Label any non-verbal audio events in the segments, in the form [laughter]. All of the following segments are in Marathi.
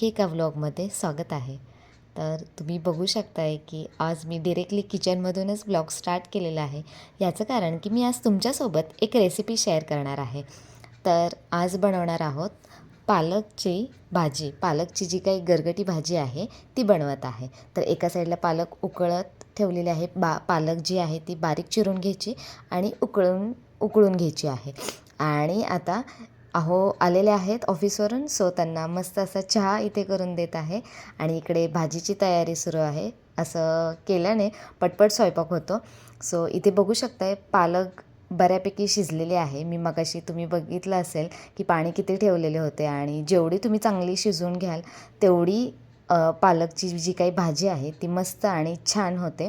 आणखी एका व्लॉगमध्ये स्वागत आहे. तर तुम्ही बघू शकताय की आज मी डिरेक्टली किचनमधूनच ब्लॉग स्टार्ट केलेला आहे. याचं कारण की मी आज तुमच्यासोबत एक रेसिपी शेअर करणार आहे. तर आज बनवणार आहोत पालकची भाजी. पालकची जी काही गरगटी भाजी आहे ती बनवत आहे. तर एका साईडला पालक उकळत ठेवलेली आहे. बा पालक जी आहे ती बारीक चिरून घ्यायची आणि उकळून उकळून घ्यायची आहे. आणि आता अहो आलेले आहेत ऑफिसवरून सो त्यांना मस्त असा चहा इथे करून देत आहे आणि इकडे भाजीची तयारी सुरू आहे असं केल्याने पटपट स्वयंपाक होतो. सो इथे बघू शकताय पालक बऱ्यापैकी शिजलेले आहे. मी मगाशी तुम्ही बघितलं असेल की पाणी किती ठेवलेले होते आणि जेवढी तुम्ही चांगली शिजवून घ्याल तेवढी पालकची जी काही भाजी आहे ती मस्त आणि छान होते.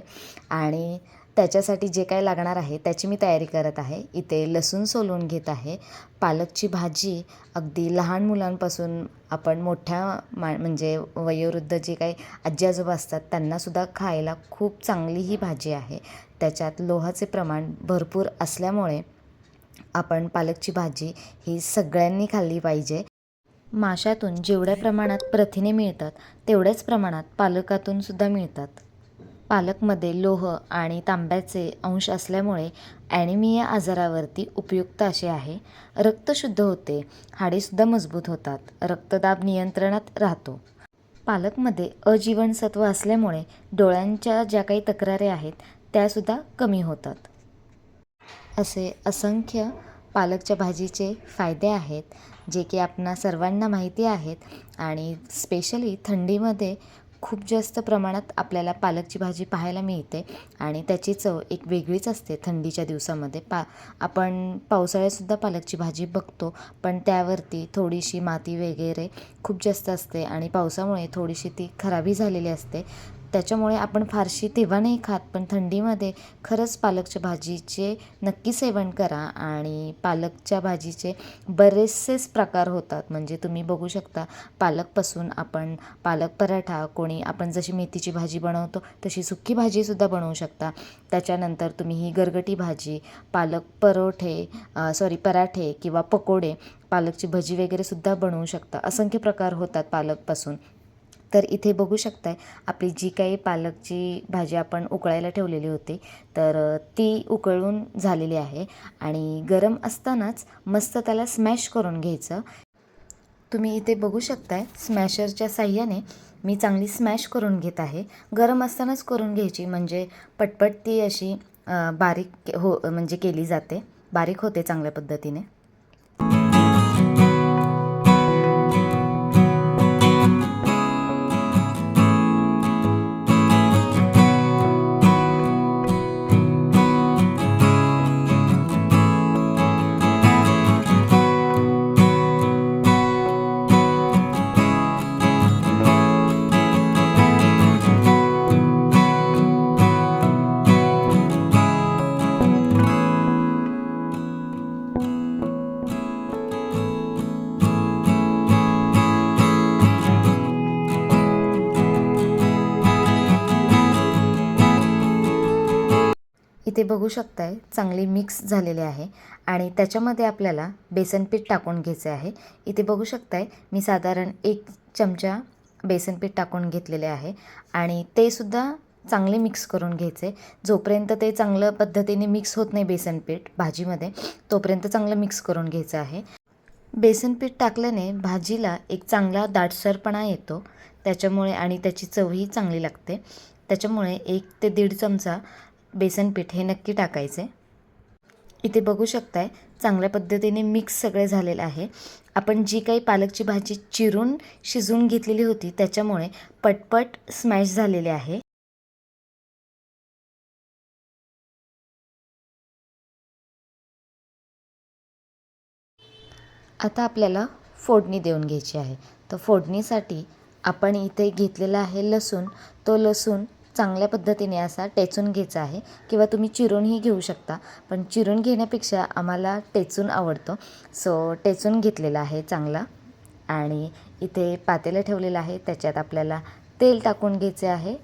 आणि त्याच्यासाठी जे काही लागणार आहे त्याची मी तयारी करत आहे. इथे लसूण सोलून घेत आहे. पालकची भाजी अगदी लहान मुलांपासून आपण मोठ्या मा म्हणजे वयोवृद्ध जे काही आजी आजोबा असतात त्यांनासुद्धा खायला खूप चांगली ही भाजी आहे. त्याच्यात लोहाचे प्रमाण भरपूर असल्यामुळे आपण पालकची भाजी ही सगळ्यांनी खाल्ली पाहिजे. माशातून जेवढ्या प्रमाणात प्रथिने मिळतात तेवढ्याच प्रमाणात पालकातून सुद्धा मिळतात. पालकमध्ये लोह आणि तांब्याचे अंश असल्यामुळे ॲनिमिया आजारावरती उपयुक्त असे आहे. रक्त शुद्ध होते हाडेसुद्धा मजबूत होतात रक्तदाब नियंत्रणात राहतो. पालकमध्ये अजीवनसत्व असल्यामुळे डोळ्यांच्या ज्या काही तक्रारी आहेत त्यासुद्धा कमी होतात. असे असंख्य पालकच्या भाजीचे फायदे आहेत जे की आपणा सर्वांना माहिती आहेत आणि स्पेशली थंडीमध्ये खूप जास्त प्रमाणात आपल्याला पालकची भाजी पाहायला मिळते आणि त्याची चव एक वेगळीच असते थंडीच्या दिवसामध्ये. पा आपण पावसाळ्यातसुद्धा पालकची भाजी बघतो पण त्यावरती थोडीशी माती वगैरे खूप जास्त असते आणि पावसामुळे थोडीशी ती खराबी झालेली असते. त्याच्यामुळे आपण फारशी तेव्हा नाही खात पण थंडीमध्ये खरंच पालकच्या भाजीचे नक्की सेवन करा आणि पालकच्या भाजीचे बरेचसेच प्रकार होतात. म्हणजे तुम्ही बघू शकता पालकपासून आपण पालक पराठा कोणी आपण जशी मेथीची भाजी बनवतो तशी सुक्की भाजीसुद्धा बनवू शकता. त्याच्यानंतर तुम्ही ही गरगटी भाजी पालक परोठे सॉरी पराठे किंवा पकोडे पालकची भजी वगैरे सुद्धा बनवू शकता. असंख्य प्रकार होतात पालकपासून. तर इथे बघू शकताय आपली जी काही पालकची भाजी आपण उकळायला ठेवलेली होती तर ती उकळून झालेली आहे आणि गरम असतानाच मस्त त्याला स्मॅश करून घ्यायचं. तुम्ही इथे बघू शकताय स्मॅशरच्या साह्याने मी चांगली स्मॅश करून घेत आहे. गरम असतानाच करून घ्यायची म्हणजे पटपट ती अशी बारीक हो म्हणजे केली जाते. बारीक होते चांगल्या पद्धतीने. इथे बघू शकताय चांगली मिक्स झालेली आहे. आणि त्याच्यामध्ये आपल्याला बेसन पीठ टाकून घ्यायचे आहे. इथे बघू शकताय मी साधारण एक चमचा बेसन पीठ टाकून घेतलेले आहे. आणि ते सुद्धा चांगले मिक्स करून घ्यायचे. जोपर्यंत ते चांगलं पद्धतीने मिक्स होत नाही बेसन पीठ भाजीमध्ये तोपर्यंत चांगलं मिक्स करून घ्यायचं आहे. बेसन पीठ टाकल्याने भाजीला एक चांगला दाटसरपणा येतो. त्याच्यामुळे आणि त्याची चवही चांगली लागते. त्याच्यामुळे एक ते दीड चमचा बेसन पीठ हे नक्की टाकायचे. इथे बघू शकताय चांगल्या पद्धतीने मिक्स सगळे झालेलं आहे. आपण जी काही पालकची भाजी चिरून शिजवून घेतलेली होती त्याच्यामुळे पटपट स्मॅश झालेले आहे. आता आपल्याला फोडणी देऊन घ्यायची आहे. तर फोडणीसाठी आपण इथे घेतलेला आहे लसूण. तो लसूण चांगल्या पद्धतीने असा टेचून घ्यायचा आहे किंवा तुम्ही चिरूनही घेऊ शकता. पण चिरून घेण्यापेक्षा आम्हाला टेचून आवडतो. सो टेचून घेतलेला आहे चांगला. आणि इथे पातेलं ठेवलेलं आहे. त्याच्यात आपल्याला तेल टाकून घ्यायचे आहे.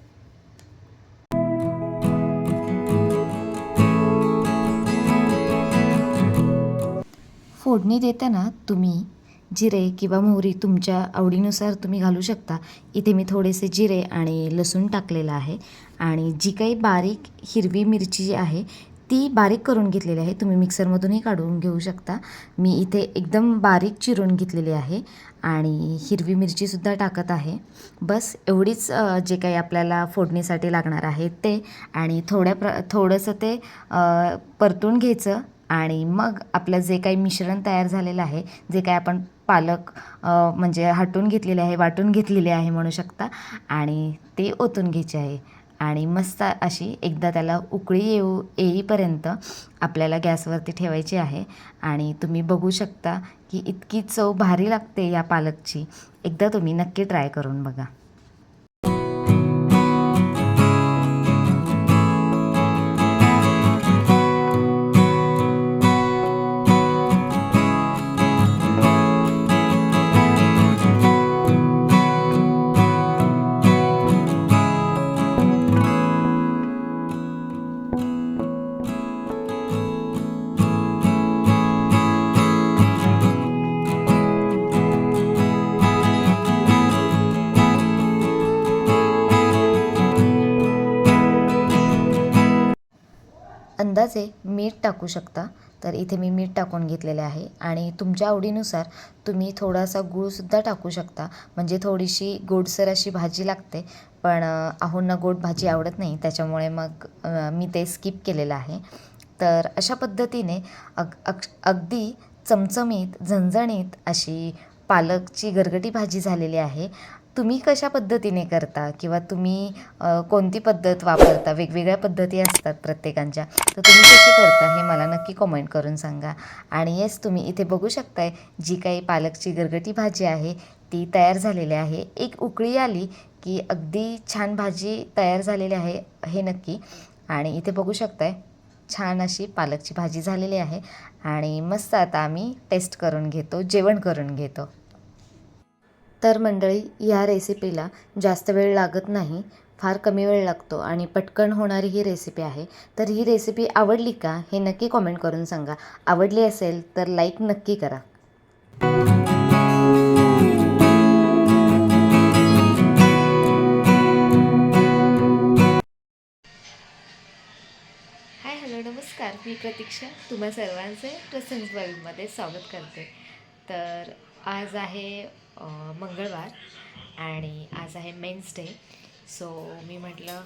फोडणी देताना तुम्ही जिरे किंवा मोहरी तुमच्या आवडीनुसार तुम्ही घालू शकता. इथे मी थोडेसे जिरे आणि लसूण टाकलेलं आहे. आणि जी काही बारीक हिरवी मिरची जी आहे ती बारीक करून घेतलेली आहे. तुम्ही मिक्सरमधूनही काढून घेऊ शकता. मी इथे एकदम बारीक चिरून घेतलेली आहे आणि हिरवी मिरचीसुद्धा टाकत आहे. बस एवढीच जे काही आपल्याला फोडणीसाठी लागणार आहे ते. आणि थोड्या प्र थोडंसं ते परतून घ्यायचं. आणि मग आपलं जे काही मिश्रण तयार झालेलं आहे जे काही आपण पालक म्हणजे हटून घेतलेले आहे वाटून घेतलेले आहे म्हणू शकता आणि ते ओतून घ्यायचे आहे. आणि मस्त अशी एकदा त्याला उकळी येऊ येईपर्यंत आपल्याला गॅसवरती ठेवायची आहे. आणि तुम्ही बघू शकता की इतकी चव भारी लागते या पालकची. एकदा तुम्ही नक्की ट्राय करून बघा. मीठ टाकू शकता. तर इथे मी मीठ टाकून घेतलेले आहे. आणि तुमच्या आवडीनुसार तुम्ही थोडासा गूळसुद्धा टाकू शकता. म्हणजे थोडीशी गोडसर अशी भाजी लागते. पण आहोंना गोड भाजी आवडत नाही. त्याच्यामुळे मग मी ते स्किप केलेलं आहे. तर अशा पद्धतीने अग अग अगदी चमचमीत झणझणीत अशी पालकची गरगटी भाजी झालेली आहे. तुम्ही कशा पद्धतीने करता? किंवा तुम्ही कोणती पद्धत वापरता? वेगवेगळ्या पद्धती असतात प्रत्येकांच्या. तर तुम्ही कशी करता हे मला नक्की कमेंट करून सांगा. आणि येस तुम्ही इथे बघू शकताय जी काही पालकची गरगटी भाजी आहे ती तयार झालेली आहे. एक उकळी आली की अगदी छान भाजी तयार झालेली आहे हे नक्की. आणि इथे बघू शकताय छान अशी पालकची भाजी झालेली आहे. आणि मस्त आता आम्ही टेस्ट करून घेतो जेवण करून घेतो. तर मंडळी या रेसिपीला जास्त वेळ लागत नाही फार कमी वेळ लागतो आणि पटकन होणारी ही रेसिपी आहे. तर ही रेसिपी आवडली का हे नक्की कॉमेंट करून सांगा. आवडली असेल तर लाईक नक्की करा. हाय हॅलो नमस्कार. मी प्रतीक्षा. तुम्हा सर्वांचे प्रसन्स वर्ल्डमध्ये स्वागत करते. तर आज आहे मंगळवार आणि आज आहे मेन्स डे. सो मी म्हटलं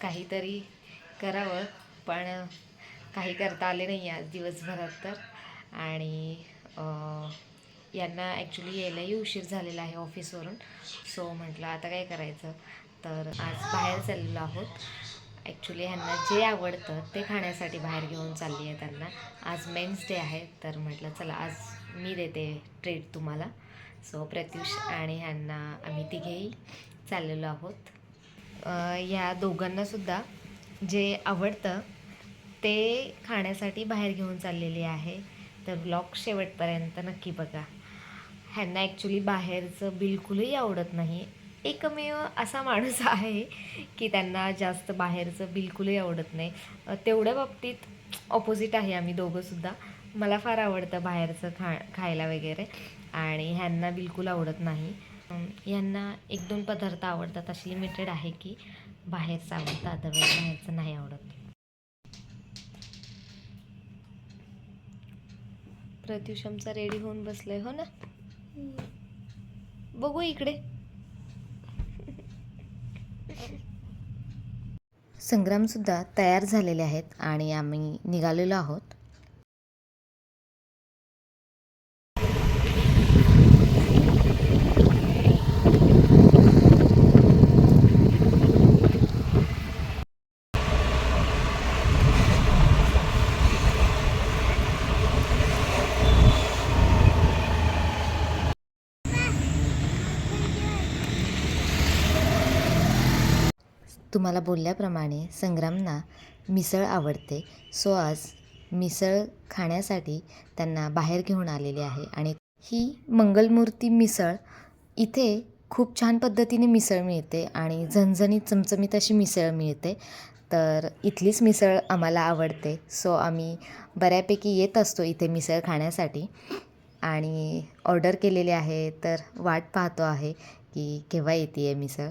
काहीतरी करावं पण काही करता आले नाही आज दिवसभरात तर. आणि यांना ॲक्च्युली यायलाही उशीर झालेला आहे ऑफिसवरून. सो म्हटलं आता काय करायचं? तर आज बाहेर चाललेलो आहोत. ॲक्च्युली ह्यांना जे आवडतं ते खाण्यासाठी बाहेर घेऊन चालली आहे त्यांना. आज मेन्स डे आहे तर म्हटलं चला आज मी देते ट्रीट तुम्हाला. सो प्रत्युष आणि ह्यांना आम्ही तिघेही चाललेलो आहोत. या दोघांनासुद्धा जे आवडतं ते खाण्यासाठी बाहेर घेऊन चाललेली आहे. तर ब्लॉग शेवटपर्यंत नक्की बघा. ह्यांना ॲक्च्युली बाहेरचं बिलकुलही आवडत नाही. एकमेव असा माणूस [laughs] आहे की त्यांना जास्त बाहेरचं बिलकुलही आवडत नाही. तेवढ्या बाबतीत ऑपोजिट आहे आम्ही दोघंसुद्धा मला फार आवडतं बाहेरचं खा खायला वगैरे. आणि ह्यांना बिलकुल आवडत नाही. ह्यांना एक दोन पदार्थ आवडतात अशी लिमिटेड आहे की बाहेरचं आवडतं अदरवाईज बाहेरचं नाही आवडत. प्रत्युष आमचा रेडी होऊन बसलाय हो ना? बघू इकडे. संग्रामसुद्धा तयार झालेले आहेत आणि आम्ही निघालेलो आहोत. तुम्हाला बोलल्याप्रमाणे संग्रामना मिसळ आवडते. सो आज मिसळ खाण्यासाठी त्यांना बाहेर घेऊन आलेले आहे आणि ही मंगलमूर्ती मिसळ इथे खूप छान पद्धतीने मिसळ मिळते आणि झणझणीत चमचमीत अशी मिसळ मिळते. तर इथलीच मिसळ आम्हाला आवडते. सो आम्ही बऱ्यापैकी येत असतो इथे मिसळ खाण्यासाठी. आणि ऑर्डर केलेली आहे तर वाट पाहतो आहे की केव्हा येते आहे मिसळ.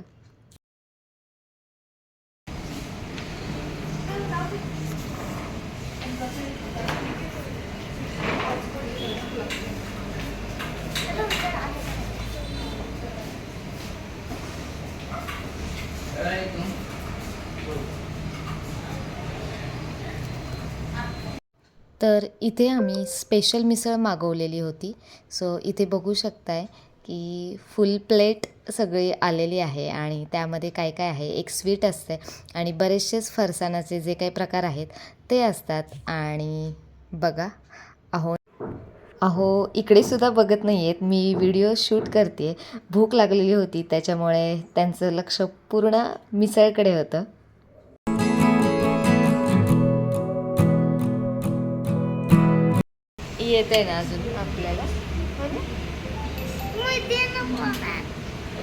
तर इथे आम्ही स्पेशल मिसळ मागवलेली होती. सो इथे बघू शकताय की फुल प्लेट सगळी आलेली आहे आणि त्यामध्ये काय काय आहे? एक स्वीट असते आणि बरेचसेच फरसाणाचे जे काही प्रकार आहेत ते असतात. आणि बघा अहो अहो इकडे सुद्धा बघत नाही आहेत मी व्हिडिओ शूट करते भूक लागलेली होती त्याच्यामुळे त्यांचं लक्ष पूर्ण मिसळकडे होतं. येत आहे ना अजून आपल्याला? हो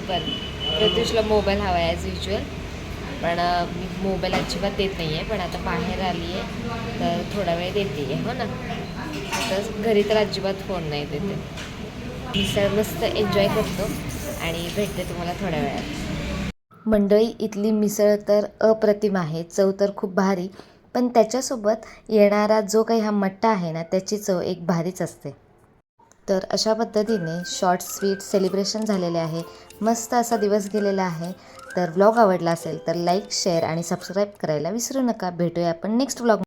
बरं. प्रत्युषला मोबाईल हवा आहे ॲज युजल पण मी मोबाईल अजिबात देत नाही आहे पण आता बाहेर आली आहे तर थोडा वेळ देते आहे हो ना? तर घरी तर अजिबात फोन नाही देते. मिसळ मस्त एन्जॉय करतो आणि भेटते तुम्हाला थोड्या वेळात. मंडळी इथली मिसळ तर अप्रतिम आहे. चव तर खूप भारी. पण त्याच्यासोबत येणारा जो काही हा मट्टा आहे ना त्याची चव एक भारीच असते. तर अशा पद्धतीने शॉर्ट स्वीट सेलिब्रेशन झालेले आहे. मस्त असा दिवस गेलेला आहे. तर व्लॉग आवडला असेल तर लाईक शेअर आणि सबस्क्राईब करायला विसरू नका. भेटूया आपण नेक्स्ट व्लॉग